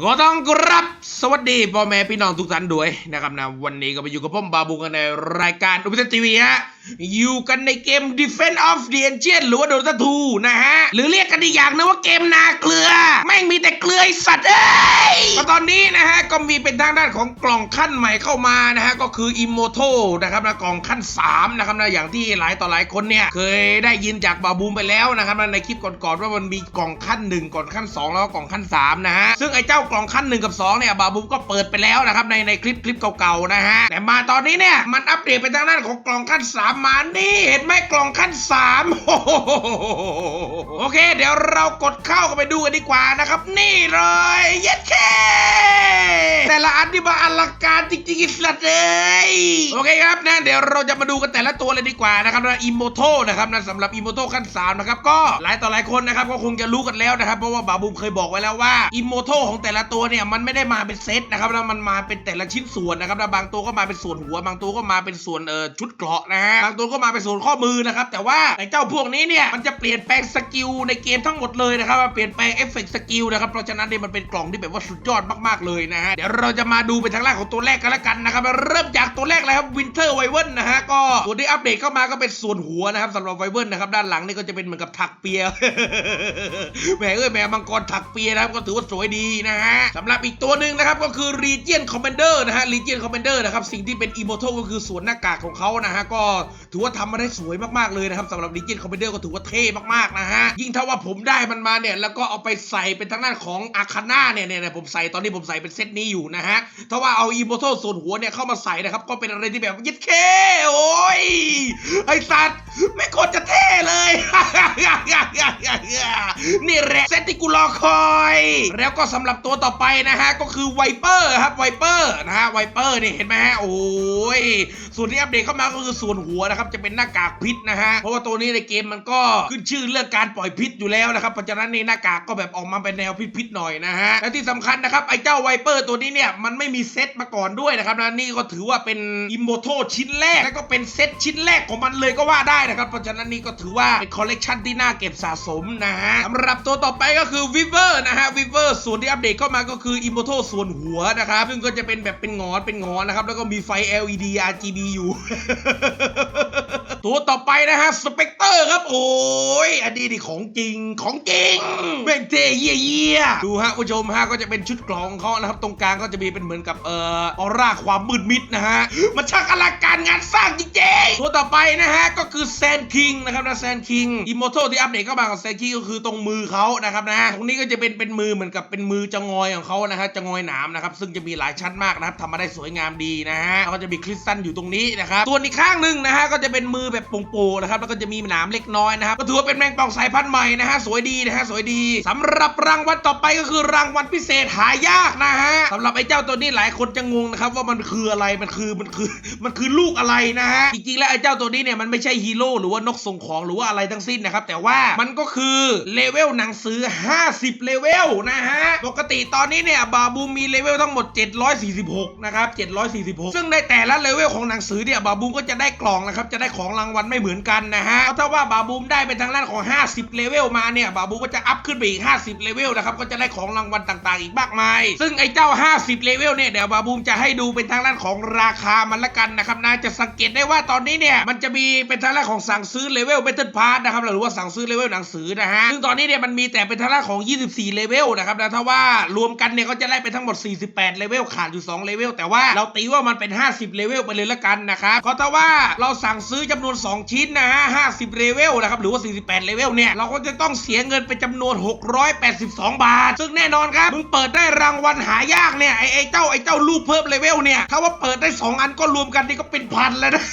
ก็ต้องกรับสวัสดีพ่อแม่พี่น้องทุกท่านด้วยนะครับนะวันนี้ก็ไปอยู่กับผมบาบูกันในรายการอุปเทศทีวีฮะ อยู่กันในเกม Defense of the Ancient หรือว่า Dota 2นะฮะ หรือเรียกกันอีกอย่างนึงว่าเกมนาเกลือ แม่งมีแต่เกลือสัตว์เอ้ยก็ตอนนี้นะฮะ ก็มีเป็นทางด้านของกล่องขั้นใหม่เข้ามานะฮะ ก็คือ Immortal นะครับนะกล่องขั้น 3 นะครับนะอย่างที่หลายต่อหลายคนเนี่ย เคยได้ยินจากบาบูมไปแล้วนะครับนะในคลิปก่อนๆว่ามันมีกล่องขั้น 1 กล่อนขั้น 2 แล้วก็กล่องขั้น3นะฮะซึ่งไอ้เจ้ากล่องขั้น 1 กับ 2 เนี่ยบาบูมก็เปิดไปแล้วนะครับในในคลิปคลิปเก่าๆนะฮะแต่มาตอนนี้เนี่ยมันอัปเดตไปทางด้านของกล่องขั้น3มานี่เห็นไหมกล่องขั้น3โอเค เดี๋ยวเรากดเข้ากันไปดูกันดีกว่านะครับ นี่เลยเย็ดแค่แต่ละอันที่มาอลังการจริงๆอิสระเลยโอเคครับนะเดี๋ยวเราจะมาดูกันแต่ละตัวเลยดีกว่านะครับนะอิโมโตนะครับนะสำหรับอิโมโตขั้น3นะครับก็หลายต่อหลายคนนะครับก็คงจะรู้กันแล้วนะครับเพราะว่าบาบูมเคยบอกไว้แล้วว่าอิโมโตของแต่ละตัวเนี่ยมันไม่ได้มาเป็นเซตนะครับนะมันมาเป็นแต่ละชิ้นส่วนนะครับนะบางตัวก็มาเป็นส่วนหัว บางตัวก็มาเป็นส่วนเอ่อชุดเกราะนะฮะบางตัวก็มาเป็นส่วนข้อมือนะครับ แต่ว่าไอ้เจ้าพวกนี้เนี่ย มันจะเปลี่ยนแปลงสกิลในเกมทั้งหมดเลยนะครับมันเปลี่ยนแปลงเอฟเฟกต์สกิลนะครับ เพราะฉะนั้นเนี่ยมันเป็นกล่องที่แบบว่าสุดยอดมากๆเลยนะฮะ เดี๋ยวเราจะมาดูไปทางแรกของตัวแรกกันละกันนะครับเริ่มจากตัวแรกเลยครับวินเทอร์ไวเวิร์นะฮะก็ตัวที่อัปเดตเข้ามาก็เป็นส่วนหัวนะครับสำหรับไวเวิร์นะครับด้านหลังนี่ก็จะเป็นเหมือนกับถักเปียแหมเอ้ยแหมมังกรถักเปียนะครับก็ถือว่าสวยดีนะฮะสำหรับอีกตัวหนึ่งนะครับก็คือ Legion Commander นะฮะ Legion Commander นะครับสิ่งที่เป็น Immortal ก็คือส่วนหน้ากากของเขานะฮะก็ถือว่าทำมาได้สวยมากๆเลยนะครับสำหรับ Legion Commander ก็ถือว่าเท่มากๆนะฮะ ยิ่งถ้าว่าผมได้มันมาเนี่ย แล้วก็เอาไปใส่เป็นทางด้านของอาคาน่าเนี่ยเนี่ยเนี่ยผมใส่ตอนนี้ผมใส่เป็นเซตนี้อยู่นะฮะ ถ้าว่าเอา Immortal ส่วนหัวเนี่ยเข้ามาใส่นะครับ ก็เป็นอะไรที่แบบยึดเค โอ้ย ไอสัตว์ ไม่ควรจะเท่เลยนี่แหละเซตที่กูรอคอย แล้วก็สำหรับตัวต่อไปนะฮะ ก็คือไวเปอร์ครับไวเปอร์นะฮะไวเปอร์นี่เห็นไหมฮะโอ้ยส่วนที่อัปเดตเข้ามาก็คือส่วนหัวนะครับจะเป็นหน้ากากพิษนะฮะเพราะว่าตัวนี้ในเกมมันก็ขึ้นชื่อเรื่องการปล่อยพิษอยู่แล้วนะครับเพราะฉะนั้นนี่หน้ากากก็แบบออกมาเป็นแนวพิษๆหน่อยนะฮะและที่สำคัญนะครับไอ้เจ้าไวเปอร์ตัวนี้เนี่ยมันไม่มีเซตมาก่อนด้วยนะครับนะนี่ก็ถือว่าเป็นอิมโมโตชิ้นแรกและก็เป็นเซตชิ้นแรกของมันเลยก็ว่าได้นะครับเพราะฉะนั้นนี่ก็ถือว่าเป็นคอลเลกชันที่น่าเก็บสะสมนะฮะสำหรับตัวต่อไปก็คือวิเวอร์นะฮะวิเวอร์ส่วนที่อัปเดตเข้ามาก็คืออิมโมโตส่วนหัวนะครับซึ่งก็จะเป็นแบบเป็นงอนเป็นงอนนะครับแล้วก็มีไฟ LED RGB อยู่ตัวต่อไปนะฮะสเปกเตอร์ครับ โอ้ยอันนี้นี่ของจริงของจริงแม่งเท่เยี่ยเยี่ยดูฮะผู้ชมฮะก็จะเป็นชุดกลองของเขานะครับ ตรงกลางก็จะมีเป็นเหมือนกับเอ่อออร่าความมืดมิดนะฮะมันช่างอลังการงานสร้างจริงๆตัวต่อไปนะฮะก็คือแซนคิงนะครับนะแซนคิงอิมมอร์ทัลที่อัปเดตเข้ามากับแซนคิงก็คือตรงมือเขานะครับนะตรงนี้ก็จะเป็นเป็นมือเหมือนกับเป็นมือจะงอยของเขานะฮะจะงอยหนามนะครับซึ่งจะมีหลายชั้นมากนะครับทำมาได้สวยงามดีนะฮะแล้วก็จะมีคริสตัลอยู่ตรงนี้นะครับส่วนอีกข้างหนึ่งนะฮะก็จะเป็นมือแบบโป่งๆนะครับแล้วก็จะมีหนามเล็กน้อยนะครับก็ถือว่าเป็นแมงป่องสายพันธุ์ใหม่นะฮะสวยดีนะฮะสวยดีสำหรับรางวัลต่อไปก็คือรางวัลพิเศษหายากนะฮะสำหรับไอ้เจ้าตัวนี้หลายคนจะงงนะครับว่ามันคืออะไรมันคือมันคือมันคือลูกอะไรนะฮะจริงๆแล้วไอ้เจ้าตัวนี้เนี่ยมันไม่ใช่ฮีโร่หรือว่านกส่งของหรือว่าอะไรทั้งสิ้นนะครับแต่ว่ามันก็คือเลเวลหนังสือ 50 เลเวลนะฮะปกติตอนนี้เนี่ยบาบูมมีเลเวลทั้งหมด 746 นะครับ 746 ซึ่งในแต่ละเลเวลของหนังสือเนี่ยบาบูก็จะได้กล่องนะครับจะได้ของรางวัลไม่เหมือนกันนะฮะถ้าว่าบาบูมได้เป็นทางด้านของ 50 เลเวลมาเนี่ยบาบูมก็จะอัพขึ้นไปอีก 50 เลเวลนะครับก็จะได้ของรางวัลต่างๆ อีกมากมาย ซึ่งไอ้เจ้า 50 เลเวลเนี่ยเดี๋ยวบาบูมจะให้ดูเป็นทางด้านของราคามันละกันนะครับนะจะสังเกตได้ว่าตอนนี้เนี่ยมันจะมีเป็นทางด้านของสั่งซื้อเลเวลเบ t เทิลพาร์นะครับหรือว่าสั่งซื้อเลเวลหนังสือนะฮะซึ่งตอนนี้เนี่ยมันมีแต่เป็นทางด้านของ 24 เลเวลนะครับนะถ้าว่ารวมกันเนี่ยก็จะได้เป็นทั้งหมด 48 เลเวลขาดอยู่ 2 เลเวลแต่ว่าเราตีว่ามันเป็น 50 เลเวลไปเลยละกันนะครับเพราะถ้าว่าเราสั่งซื้อจำนวน 2 ชิ้นนะฮะ50เลเวลนะครับหรือว่า 48เลเวลเนี่ย เราก็จะต้องเสียเงินเป็นจำนวน 682 บาท ซึ่งแน่นอนครับ มึงเปิดได้รางวัลหายากเนี่ย ไอ้ไอ้เจ้าไอ้เจ้าลูกเพิ่มเลเวลเนี่ย ถ้าว่าเปิดได้ 2 อันก็รวมกันนี่ก็เป็นพันแล้วนะ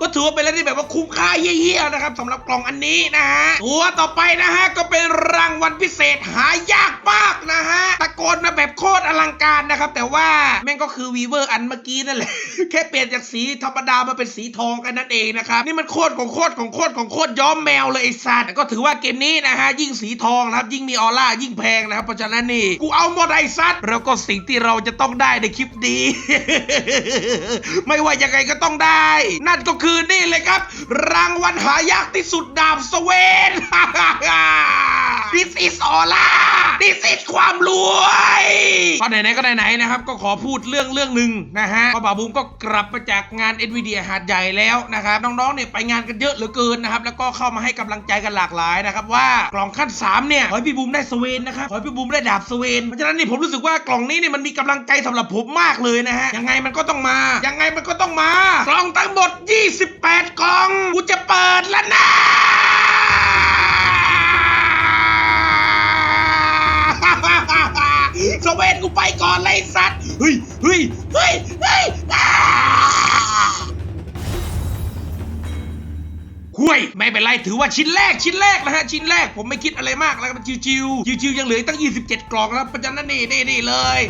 ก็ถือว่าเป็นอะไรที่แบบว่าคุ้มค่าเยี่ยๆนะครับสำหรับกล่องอันนี้นะฮะตัวต่อไปนะฮะก็เป็นรางวัลพิเศษหายากมากนะฮะตะโกนมาแบบโคตรอลังการนะครับ แต่ว่าแม่งก็คือวีเวอร์อันเมื่อกี้นั่นแหละแค่เปลี่ยนจากสีธรรมดามาเป็นสีทองกันนั่นเองนะครับนี่มันโคตรของโคตรของโคตรของโคตรย้อมแมวเลยไอ้สัตว์ก็ถือว่าเกมนี้นะฮะยิ่งสีทองนะครับยิ่งมีออร่ายิ่งแพงนะครับเพราะฉะนั้นนี่กูเอาหมดไอ้สัตว์แล้วก็สิ่งที่เราจะต้องได้ในคลิปนี้ไม่ว่ายังไงก็ต้องได้ นั่นก็คือนี่เลยครับ รางวัลหายากที่สุดดาบสเวน This is ออร่าดิสิตความรวยก็ไหนๆก็ไหนๆนะครับ ก็ขอพูดเรื่องเรื่องหนึ่งนะฮะก็บ่าวบูมก็กลับมาจากงาน NVIDIA หาดใหญ่แล้วนะครับน้องๆเนี่ยไปงานกันเยอะเหลือเกินนะครับแล้วก็เข้ามาให้กำลังใจกันหลากหลายนะครับว่ากล่องขั้น3เนี่ยขอให้พี่บูมได้สเวนนะครับขอให้พี่บูมได้ดาบสเวนเพราะฉะนั้นนี่ผมรู้สึกว่ากล่องนี้เนี่ยมันมีกำลังใจสำหรับผมมากเลยนะฮะยังไงมันก็ต้องมา ยังไงมันก็ต้องมากล่องทั้งหมด 28 กล่องกูจะเปิดแล้วนะสเวนกูไปก่อนเลยสัตว์เฮ้ยเฮ้ยเฮ้ย คุยไม่เป็นไรถือว่าชิ้นแรกชิ้นแรกนะฮะชิ้นแรกผมไม่คิดอะไรมากแล้วมันชิวๆชิวๆยังเหลืออีกตั้ง 27 กล่องนะครับเพราะฉะนั้นนี่นี่นี่เลย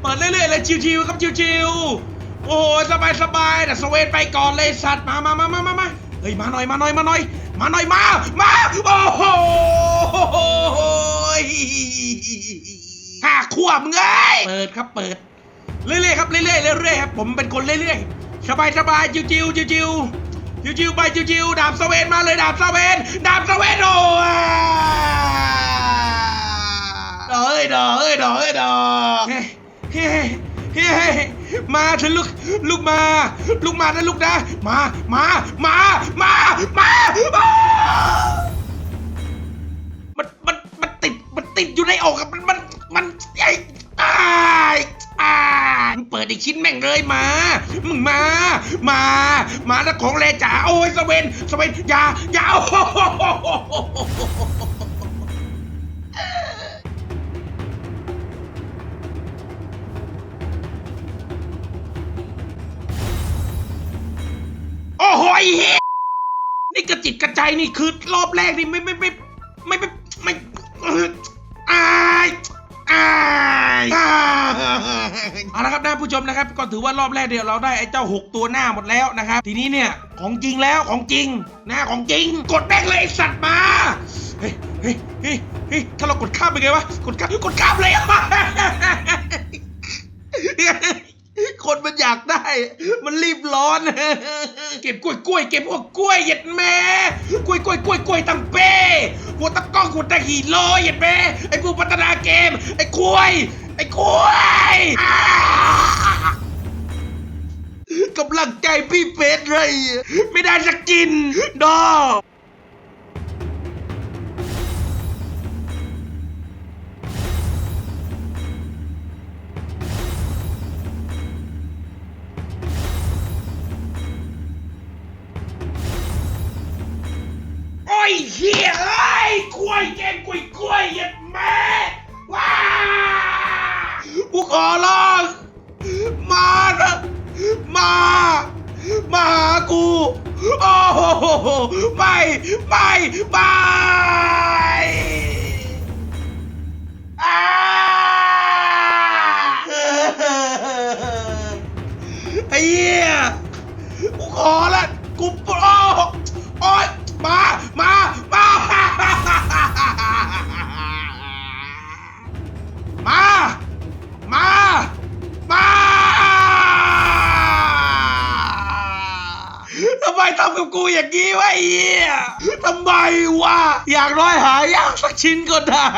เปิดเรื่อยๆเลยชิวๆครับชิวๆโอ้โหสบายสบายแต่สเวนไปก่อนเลยสัตว์มามามามามามาเฮ้ยมาหน่อยมาหน่อยมาหน่อย มาหน่อยมามาโอ้โหห้าขวบเงยเปิดครับเปิดเรื่อยๆครับเรื่อยๆเรื่อยๆครับผมเป็นคนเรื่อยๆสบายสบายๆจิวๆจิวๆ จิวๆไปจิวๆดาบสเวนมาเลยดาบสเวนดาบสเวนโอ้ยดอเอ้ยดอเอ้ยดอเอ้ยดอกเฮ้เฮ้เฮ้มาเถอะลูกลูกมาลูกมานะลูกนะมามามามามาอ้ามันมันมันติดมันติดอยู่ในอกมันมันมันไอ้อ้าย อ้ามึงเปิดอีกชิ้นแม่งเลยมา มึงมา มา มาแล้วของแลจ๋าโอ้ยสเวนสเวนอย่าอย่าโอ้โหโอ้โหไอ้เหี้ยนี่กระจิตกระใจนี่คือรอบแรกนี่ไม่ไม่ไม่ไม่ไม่ เอาละครับผู้ชมนะครับ ก็ถือว่ารอบแรกเดียวเราได้ไอ้เจ้าหกตัวหน้าหมดแล้วนะครับ ทีนี้เนี่ยของจริงแล้วของจริงนะของจริง กดแม่งเลยไอ้สัตว์มาเฮ้ยเฮ้ยเฮ้ยเฮ้ยถ้าเรากดข้ามไปไงวะกดข้ามกดข้ามเลยอะคนมันอยากได้ มันรีบร้อน เก็บกล้วยกล้วยเก็บพวกกล้วยเหย็ดแม่กล้วยกล้วยกล้วยกล้วยตั้งเป้หัวตะก้องหัวตะฮีโร่เหย็ดแม่ไอ้ผู้พัฒนาเกมไอ้กล้วย อ้กล้วยกำลังใจพี่เพชรเลย ไม่ได้จะกิน ดอโอ้เฮียเอ้กล้วยเกมกล้วยกล้วยเหยัด กูขอร้อง มานะมา มาหากู โอ้โหไม่ไม่ไม่อ้าไอ้เหี้ยกูขอละ ทำกับกูอย่างนี้วะไอ้เหี้ยทำไมวะอย่างน้อยหายากสักชิ้นก็ได้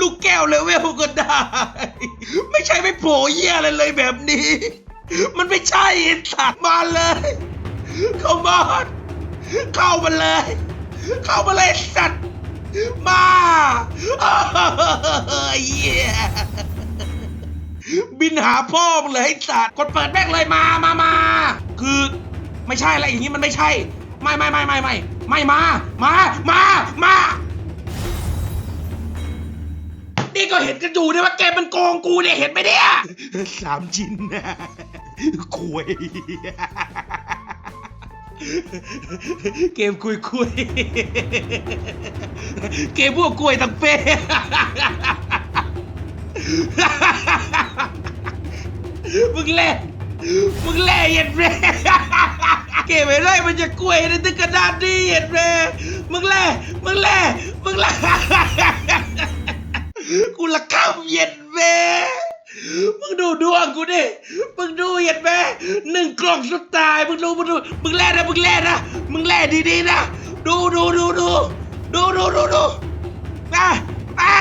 ลูกแก้วเลเวลก็ได้ ไม่ใช่ไม่โผล่เหี้ยอะไรเลยแบบนี้ มันไม่ใช่ไอ้สัตว์มาเลยเข้ามาเข้ามาเลย เข้ามาเลยสัตว์มาเหี้ยบินหาพ่อมึงเลยไอ้สัตว์กดเปิดแม่งเลยมามามาคือ ไม่ใช่อะไรอย่างนี้มันไม่ใช่ ไม่ไม่ไม่ไม่ไม่ไม่มา มา มา มา นี่ก็เห็นกันอยู่เนี่ยว่าเกมมันโกงกูเนี่ยเห็นไหมเนี่ยสามชิ้นนะคุยเกมคุยคุยเกมพวกกล้วยตังเป้มึงเล่น มึงแหล่เห็ดแม่เก็บไว้ได้มันจะกล้วยในตึกกระดาษดีเห็ดแม่มึงแหล่มึงแหล่มึงแหล่กูละข้ามเห็ดแม่มึงดูดวงกูดิ มึงดูเห็นไหมหนึ่งกล่องสุดตาย มึงดูมึงดู มึงแหล่นะ มึงแหล่นะ มึงแหล่ดีๆนะ ดูดูดูดูดูดูดูดูนะนะ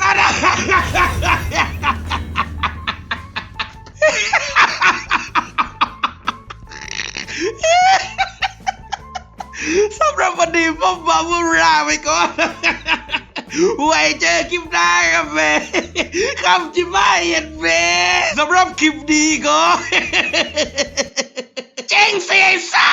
นะนะ สำหรับวันนี้ผมบาบูราไปก่อนไว้เจอคลิปหน้าครับเมคำจิบไม่เห็นเมสำหรับคลิปดีก็เจ๊งเสียซ่า